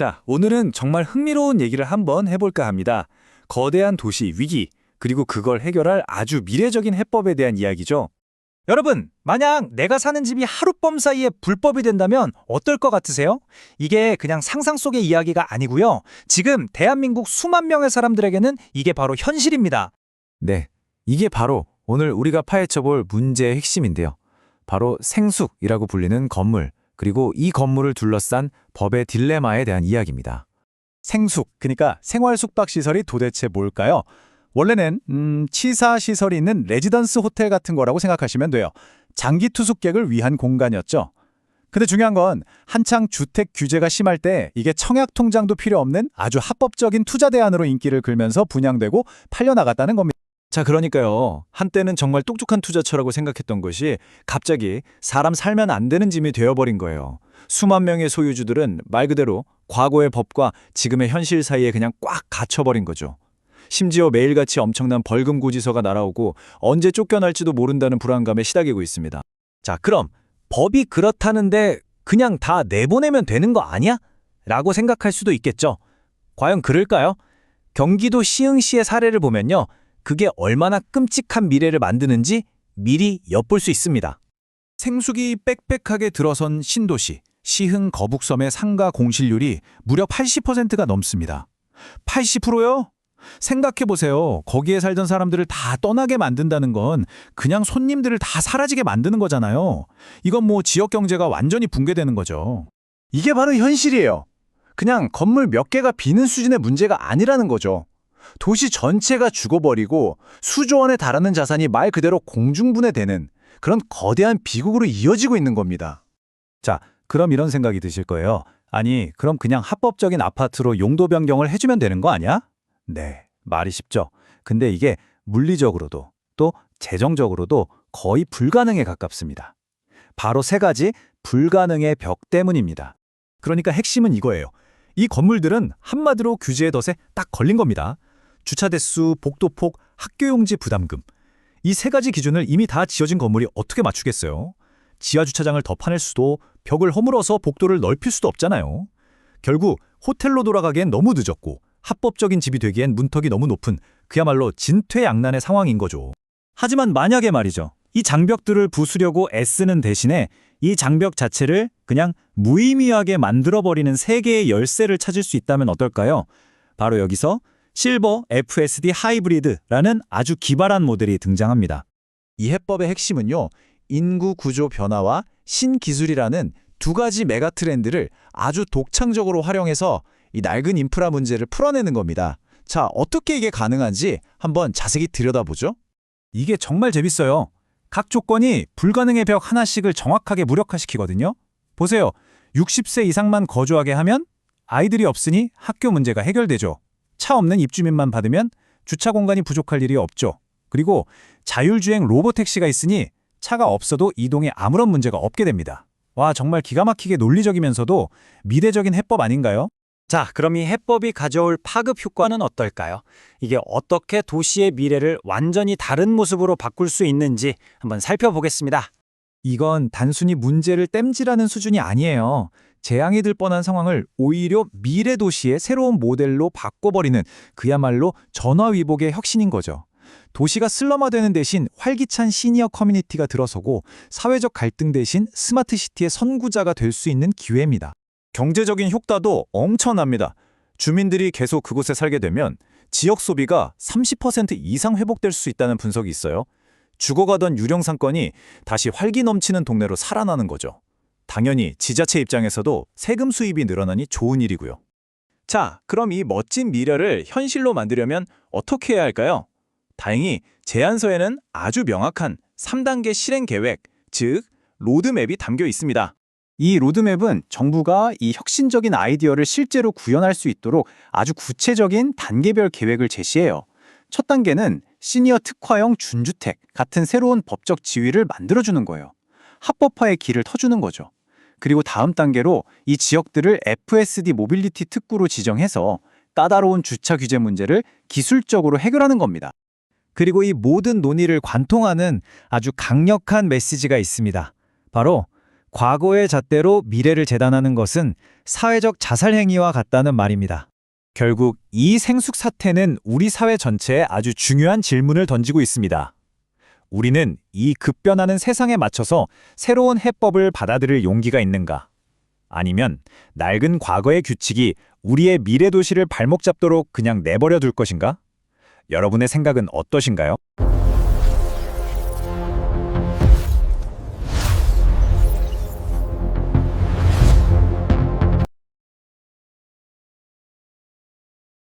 자, 오늘은 정말 흥미로운 얘기를 한번 해볼까 합니다. 거대한 도시 위기, 그리고 그걸 해결할 아주 미래적인 해법에 대한 이야기죠. 여러분, 만약 내가 사는 집이 하룻밤 사이에 불법이 된다면 어떨 것 같으세요? 이게 그냥 상상 속의 이야기가 아니고요. 지금 대한민국 수만 명의 사람들에게는 이게 바로 현실입니다. 네, 이게 바로 오늘 우리가 파헤쳐볼 문제의 핵심인데요. 바로 생숙이라고 불리는 건물, 그리고 이 건물을 둘러싼 법의 딜레마에 대한 이야기입니다. 생숙, 그러니까 생활 숙박 시설이 도대체 뭘까요? 원래는 음, 치사 시설이 있는 레지던스 호텔 같은 거라고 생각하시면 돼요. 장기 투숙객을 위한 공간이었죠. 근데 중요한 건 한창 주택 규제가 심할 때 이게 청약 통장도 필요 없는 아주 합법적인 투자 대안으로 인기를 끌면서 분양되고 팔려 나갔다는 겁니다. 자, 그러니까요. 한때는 정말 똑똑한 투자처라고 생각했던 것이 갑자기 사람 살면 안 되는 짐이 되어버린 거예요. 수만 명의 소유주들은 말 그대로 과거의 법과 지금의 현실 사이에 그냥 꽉 갇혀버린 거죠. 심지어 매일같이 엄청난 벌금 고지서가 날아오고 언제 쫓겨날지도 모른다는 불안감에 시달리고 있습니다. 자, 그럼 법이 그렇다는데 그냥 다 내보내면 되는 거 아니야? 라고 생각할 수도 있겠죠. 과연 그럴까요? 경기도 시흥시의 사례를 보면요. 그게 얼마나 끔찍한 미래를 만드는지 미리 엿볼 수 있습니다. 생숙이 빽빽하게 들어선 신도시, 시흥 거북섬의 상가 공실률이 무려 80%가 넘습니다. 80%요? 생각해보세요. 거기에 살던 사람들을 다 떠나게 만든다는 건 그냥 손님들을 다 사라지게 만드는 거잖아요. 이건 뭐 지역 경제가 완전히 붕괴되는 거죠. 이게 바로 현실이에요. 그냥 건물 몇 개가 비는 수준의 문제가 아니라는 거죠. 도시 전체가 죽어버리고 수조 원에 달하는 자산이 말 그대로 공중분해되는 그런 거대한 비극으로 이어지고 있는 겁니다. 자, 그럼 이런 생각이 드실 거예요. 아니, 그럼 그냥 합법적인 아파트로 용도 변경을 해주면 되는 거 아니야? 네, 말이 쉽죠. 근데 이게 물리적으로도 또 재정적으로도 거의 불가능에 가깝습니다. 바로 세 가지 불가능의 벽 때문입니다. 그러니까 핵심은 이거예요. 이 건물들은 한마디로 규제의 덫에 딱 걸린 겁니다. 주차 대수, 복도폭, 학교용지 부담금. 이 세 가지 기준을 이미 다 지어진 건물이 어떻게 맞추겠어요? 지하 주차장을 더 파낼 수도 벽을 허물어서 복도를 넓힐 수도 없잖아요. 결국 호텔로 돌아가기엔 너무 늦었고 합법적인 집이 되기엔 문턱이 너무 높은 그야말로 진퇴양난의 상황인 거죠. 하지만 만약에 말이죠. 이 장벽들을 부수려고 애쓰는 대신에 이 장벽 자체를 그냥 무의미하게 만들어버리는 세 개의 열쇠를 찾을 수 있다면 어떨까요? 바로 여기서 실버 FSD 하이브리드라는 아주 기발한 모델이 등장합니다. 이 해법의 핵심은요. 인구 구조 변화와 신기술이라는 두 가지 메가 트렌드를 아주 독창적으로 활용해서 이 낡은 인프라 문제를 풀어내는 겁니다. 자, 어떻게 이게 가능한지 한번 자세히 들여다보죠. 이게 정말 재밌어요. 각 조건이 불가능의 벽 하나씩을 정확하게 무력화시키거든요. 보세요. 60세 이상만 거주하게 하면 아이들이 없으니 학교 문제가 해결되죠. 차 없는 입주민만 받으면 주차 공간이 부족할 일이 없죠. 그리고 자율주행 로보택시가 있으니 차가 없어도 이동에 아무런 문제가 없게 됩니다. 와, 정말 기가 막히게 논리적이면서도 미래적인 해법 아닌가요? 자, 그럼 이 해법이 가져올 파급 효과는 어떨까요? 이게 어떻게 도시의 미래를 완전히 다른 모습으로 바꿀 수 있는지 한번 살펴보겠습니다. 이건 단순히 문제를 땜질하는 수준이 아니에요. 재앙이 들 뻔한 상황을 오히려 미래 도시의 새로운 모델로 바꿔버리는 그야말로 전화위복의 혁신인 거죠. 도시가 슬럼화되는 대신 활기찬 시니어 커뮤니티가 들어서고 사회적 갈등 대신 스마트 시티의 선구자가 될 수 있는 기회입니다. 경제적인 효과도 엄청납니다. 주민들이 계속 그곳에 살게 되면 지역 소비가 30% 이상 회복될 수 있다는 분석이 있어요. 죽어가던 유령 상권이 다시 활기 넘치는 동네로 살아나는 거죠. 당연히 지자체 입장에서도 세금 수입이 늘어나니 좋은 일이고요. 자, 그럼 이 멋진 미래를 현실로 만들려면 어떻게 해야 할까요? 다행히 제안서에는 아주 명확한 3단계 실행 계획, 즉 로드맵이 담겨 있습니다. 이 로드맵은 정부가 이 혁신적인 아이디어를 실제로 구현할 수 있도록 아주 구체적인 단계별 계획을 제시해요. 첫 단계는 시니어 특화형 준주택 같은 새로운 법적 지위를 만들어주는 거예요. 합법화의 길을 터주는 거죠. 그리고 다음 단계로 이 지역들을 FSD 모빌리티 특구로 지정해서 까다로운 주차 규제 문제를 기술적으로 해결하는 겁니다. 그리고 이 모든 논의를 관통하는 아주 강력한 메시지가 있습니다. 바로 과거의 잣대로 미래를 재단하는 것은 사회적 자살 행위와 같다는 말입니다. 결국 이 생숙 사태는 우리 사회 전체에 아주 중요한 질문을 던지고 있습니다. 우리는 이 급변하는 세상에 맞춰서 새로운 해법을 받아들일 용기가 있는가? 아니면 낡은 과거의 규칙이 우리의 미래 도시를 발목 잡도록 그냥 내버려 둘 것인가? 여러분의 생각은 어떠신가요?